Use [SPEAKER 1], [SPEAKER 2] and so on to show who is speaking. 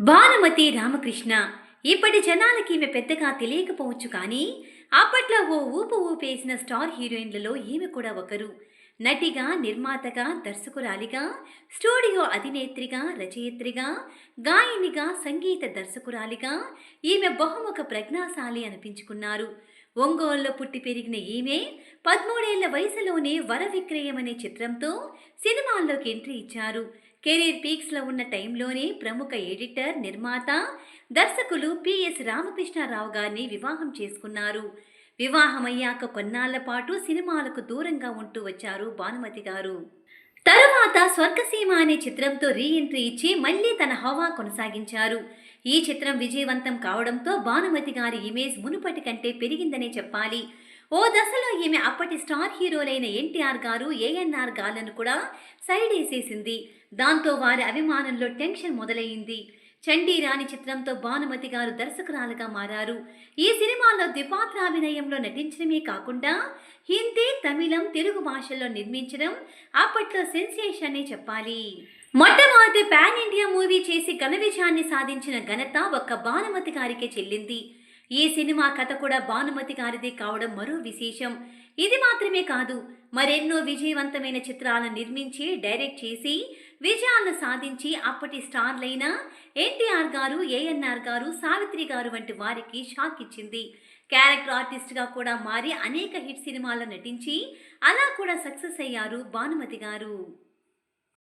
[SPEAKER 1] భానుమతి రామకృష్ణ ఇప్పటి జనాలకి ఈమె పెద్దగా తెలియకపోవచ్చు కానీ అప్పట్లో ఓ ఊపు ఊపేసిన స్టార్ హీరోయిన్లలో ఈమె కూడా ఒకరు. నటిగా నిర్మాతగా దర్శకురాలిగా స్టూడియో అధినేత్రిగా రచయిత్రిగా గాయనిగా సంగీత దర్శకురాలిగా ఈమె బహుముఖ ప్రజ్ఞాశాలి అనిపించుకున్నారు. ఒంగోలులో పుట్టి పెరిగిన ఈమె పదమూడేళ్ళ వయసులోనే వర విక్రయం అనే చిత్రంతో సినిమాల్లోకి ఎంట్రీ ఇచ్చారు. కెరీర్ పీక్స్లో ఉన్న టైంలోనే ప్రముఖ ఎడిటర్ నిర్మాత దర్శకులు పిఎస్ రామకృష్ణారావు గారిని వివాహం చేసుకున్నారు. వివాహమయ్యాక కొన్నాళ్ళ పాటు సినిమాలకు దూరంగా ఉంటూ వచ్చారు భానుమతి గారు. తరువాత స్వర్గసీమ అనే చిత్రంతో రీ ఎంట్రీ ఇచ్చి మళ్ళీ తన హవా కొనసాగించారు. ఈ చిత్రం విజయవంతం కావడంతో భానుమతి గారి ఇమేజ్ మునుపటి కంటే పెరిగిందనే చెప్పాలి. ఓ దశలో ఈమె అప్పటి స్టార్ హీరోలైన ఎన్టీఆర్ గారు ఏఎన్ఆర్ గార్లను కూడా సైడ్ వేసేసింది. దాంతో వారి అభిమానంలో టెన్షన్ మొదలైంది. చండీ రాణి చిత్రంతో భానుమతి గారు దర్శకురాలుగా మారారు. ఈ సినిమాలో ద్విపాత్రాభినయంలో నటించడమే కాకుండా హిందీ తమిళం తెలుగు భాషల్లో నిర్మించడం అప్పట్లో సెన్సేషన్ అనే చెప్పాలి. మొట్టమొదటి పాన్ ఇండియా మూవీ చేసి ఘన విజయాన్ని సాధించిన ఘనత ఒక్క భానుమతి గారికే చెల్లింది. ఈ సినిమా కథ కూడా భానుమతి గారిది కావడం మరో విశేషం. ఇది మాత్రమే కాదు మరెన్నో విజయవంతమైన చిత్రాలను నిర్మించి డైరెక్ట్ చేసి విజయాలను సాధించి అప్పటి స్టార్లైన ఎన్టీఆర్ గారు ఏఎన్ఆర్ గారు సావిత్రి గారు వంటి వారికి షాక్ ఇచ్చింది. క్యారెక్టర్ ఆర్టిస్ట్గా కూడా మారి అనేక హిట్ సినిమాల్లో నటించి అలా కూడా సక్సెస్ అయ్యారు భానుమతి గారు.